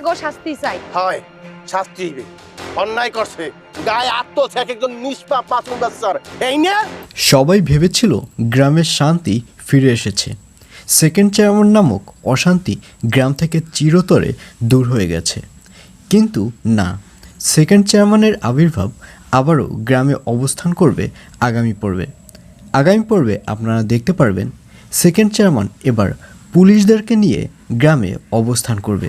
হ্যাগো শাস্তি চাই। হয় শাস্তি হইবে। অন্যায় করছে। গায়ে এক একজন নিষ্পাপ মাসুম বাচ্চার এই নিয়ে সবাই ভেবেছিল গ্রামের শান্তি ফিরে এসেছে। সেকেন্ড চেয়ারম্যান নামক অশান্তি গ্রাম থেকে চিরতরে দূর হয়ে গেছে। কিন্তু না সেকেন্ড চেয়ারম্যানের আবির্ভাব আবারও গ্রামে অবস্থান করবে আগামী পর্বে। আগামী পর্বে আপনারা দেখতে পারবেন সেকেন্ড চেয়ারম্যান এবার পুলিশদেরকে নিয়ে গ্রামে অবস্থান করবে।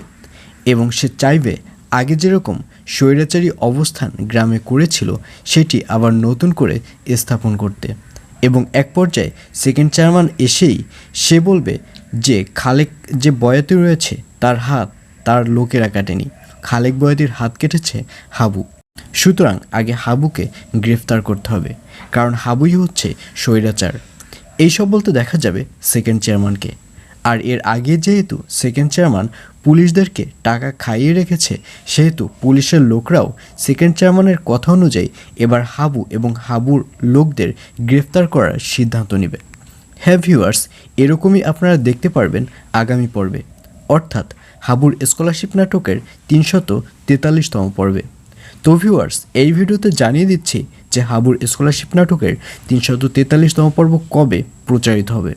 এবং সে চাইবে আগে যেরকম স্বৈরাচারী অবস্থান গ্রামে করেছিল, সেটি আবার নতুন করে স্থাপন করতে। এবং এক পর্যায়ে সেকেন্ড চেয়ারম্যান এসেই সে বলবে যে খালেক যে বয়াতি রয়েছে, তার হাত তার লোকেরা কাটেনি। খালেক বয়াতির হাত কেটেছে হাবু। সুতরাং আগে হাবুকে গ্রেফতার করতে হবে, কারণ হাবুই হচ্ছে স্বৈরাচার। এইসব বলতে দেখা যাবে সেকেন্ড চেয়ারম্যানকে আর এর আগে যেহেতু সেকেন্ড চেয়ারম্যান পুলিশদেরকে টাকা খাইয়ে রেখেছে, সেহেতু পুলিশের লোকরাও সেকেন্ড চেয়ারম্যানের কথা অনুযায়ী এবার হাবু এবং হাবুর লোকদের গ্রেফতার করার সিদ্ধান্ত নেবে। হ্যাঁ ভিউয়ার্স এরকমই আপনারা দেখতে পারবেন আগামী পর্বে। অর্থাৎ হাবুর স্কলারশিপ নাটকের তিনশত তেতাল্লিশতম পর্বে। তো ভিউয়ার্স এই ভিডিওতে জানিয়ে দিচ্ছি যে হাবুর স্কলারশিপ নাটকের তিনশত তেতাল্লিশতম পর্ব কবে প্রচারিত হবে।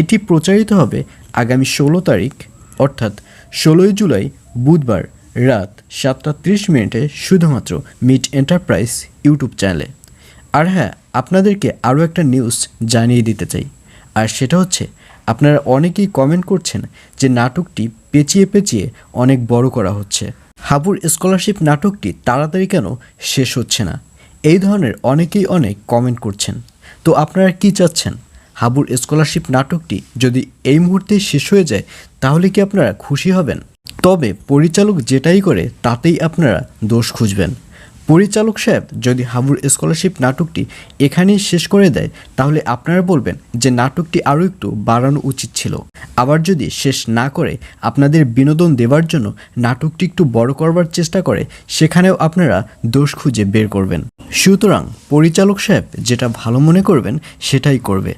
এটি প্রচারিত হবে আগামী ষোলো তারিখ, অর্থাৎ ষোলোই জুলাই বুধবার রাত সাতটা ত্রিশ মিনিটে শুধুমাত্র মিট এন্টারপ্রাইজ ইউটিউব চ্যানেলে। আর হ্যাঁ আপনাদেরকে আরও একটা নিউজ জানিয়ে দিতে চাই। আর সেটা হচ্ছে, আপনারা অনেকেই কমেন্ট করছেন যে নাটকটি পেঁচিয়ে পেঁচিয়ে অনেক বড় করা হচ্ছে। হাবুর স্কলারশিপ নাটকটি তাড়াতাড়ি কেন শেষ হচ্ছে না? এই ধরনের অনেকেই অনেক কমেন্ট করছেন। তো আপনারা কি চাচ্ছেন? হাবুর স্কলারশিপ নাটকটি যদি এই মুহূর্তে শেষ হয়ে যায়, তাহলে কি আপনারা খুশি হবেন? তবে পরিচালক যেটাই করে, তাতেই আপনারা দোষ খুঁজবেন। পরিচালক সাহেব যদি হাবুর স্কলারশিপ নাটকটি এখানেই শেষ করে দেয়, তাহলে আপনারা বলবেন যে নাটকটি আরও একটু বাড়ানো উচিত ছিল। আবার যদি শেষ না করে আপনাদের বিনোদন দেওয়ার জন্য নাটকটি একটু বড় করবার চেষ্টা করে, সেখানেও আপনারা দোষ খুঁজে বের করবেন। সুতরাং পরিচালক সাহেব যেটা ভালো মনে করবেন, সেটাই করবে।